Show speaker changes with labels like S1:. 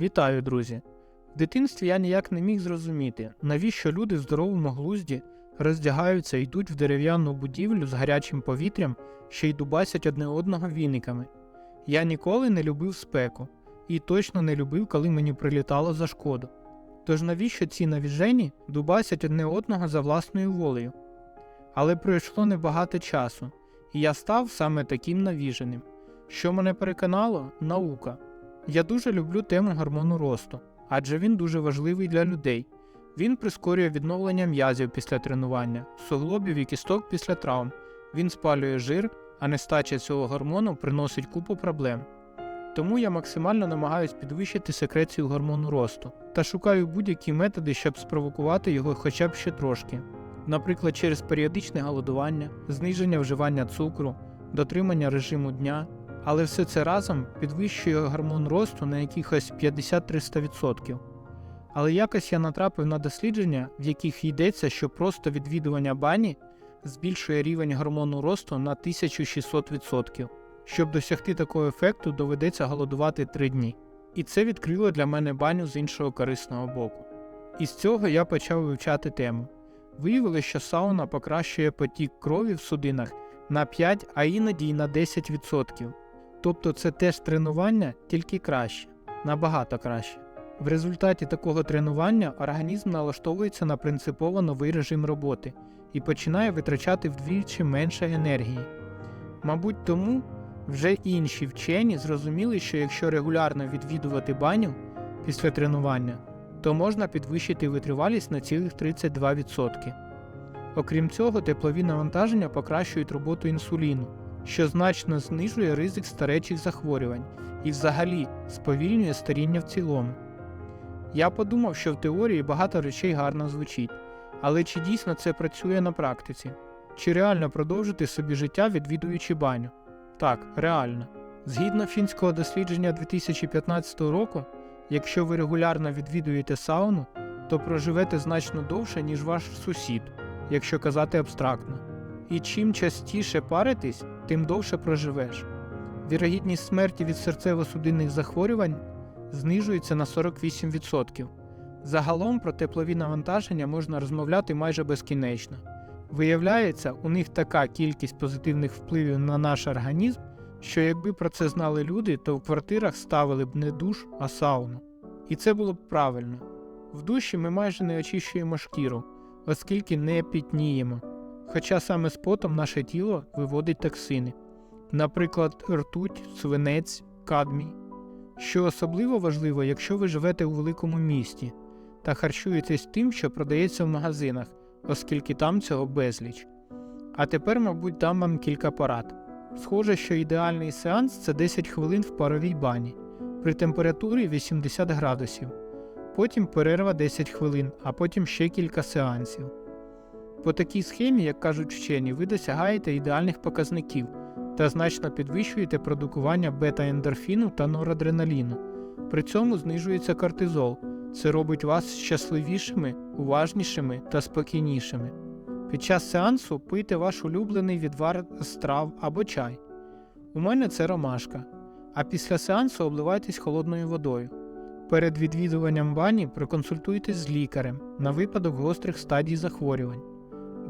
S1: Вітаю, друзі! В дитинстві я ніяк не міг зрозуміти, навіщо люди в здоровому глузді роздягаються і йдуть в дерев'яну будівлю з гарячим повітрям, ще й дубасять одне одного віниками. Я ніколи не любив спеку і точно не любив, коли мені прилітало за шкоду. Тож навіщо ці навіжені дубасять одне одного за власною волею? Але пройшло небагато часу, і я став саме таким навіженим. Що мене переконало наука. Я дуже люблю тему гормону росту, адже він дуже важливий для людей. Він прискорює відновлення м'язів після тренування, суглобів і кісток після травм. Він спалює жир, а нестача цього гормону приносить купу проблем. Тому я максимально намагаюсь підвищити секрецію гормону росту та шукаю будь-які методи, щоб спровокувати його хоча б ще трошки. Наприклад, через періодичне голодування, зниження вживання цукру, дотримання режиму дня, але все це разом підвищує гормон росту на якихось 50-300%. Але якось я натрапив на дослідження, в яких йдеться, що просто відвідування бані збільшує рівень гормону росту на 1600%. Щоб досягти такого ефекту, доведеться голодувати 3 дні. І це відкрило для мене баню з іншого корисного боку. І з цього я почав вивчати тему. Виявилося, що сауна покращує потік крові в судинах на 5, а іноді й на 10%. Тобто це теж тренування, тільки краще, набагато краще. В результаті такого тренування організм налаштовується на принципово новий режим роботи і починає витрачати вдвічі менше енергії. Мабуть, тому вже інші вчені зрозуміли, що якщо регулярно відвідувати баню після тренування, то можна підвищити витривалість на цілих 32%. Окрім цього, теплові навантаження покращують роботу інсуліну, що значно знижує ризик старечих захворювань і взагалі сповільнює старіння в цілому. Я подумав, що в теорії багато речей гарно звучить, але чи дійсно це працює на практиці? Чи реально продовжити собі життя, відвідуючи баню? Так, реально. Згідно фінського дослідження 2015 року, якщо ви регулярно відвідуєте сауну, то проживете значно довше, ніж ваш сусід, якщо казати абстрактно. І чим частіше паритись, тим довше проживеш. Вірогідність смерті від серцево-судинних захворювань знижується на 48%. Загалом про теплові навантаження можна розмовляти майже безкінечно. Виявляється, у них така кількість позитивних впливів на наш організм, що якби про це знали люди, то в квартирах ставили б не душ, а сауну. І це було б правильно. В душі ми майже не очищуємо шкіру, оскільки не пітніємо. Хоча саме з потом наше тіло виводить токсини, наприклад, ртуть, свинець, кадмій. Що особливо важливо, якщо ви живете у великому місті та харчуєтесь тим, що продається в магазинах, оскільки там цього безліч. А тепер, мабуть, дам вам кілька порад. Схоже, що ідеальний сеанс це 10 хвилин в паровій бані при температурі 80 градусів, потім перерва 10 хвилин, а потім ще кілька сеансів. По такій схемі, як кажуть вчені, ви досягаєте ідеальних показників та значно підвищуєте продукування бета-ендорфіну та норадреналіну. При цьому знижується кортизол. Це робить вас щасливішими, уважнішими та спокійнішими. Під час сеансу пийте ваш улюблений відвар з трав або чай. У мене це ромашка. А після сеансу обливайтесь холодною водою. Перед відвідуванням бані проконсультуйтесь з лікарем на випадок гострих стадій захворювань.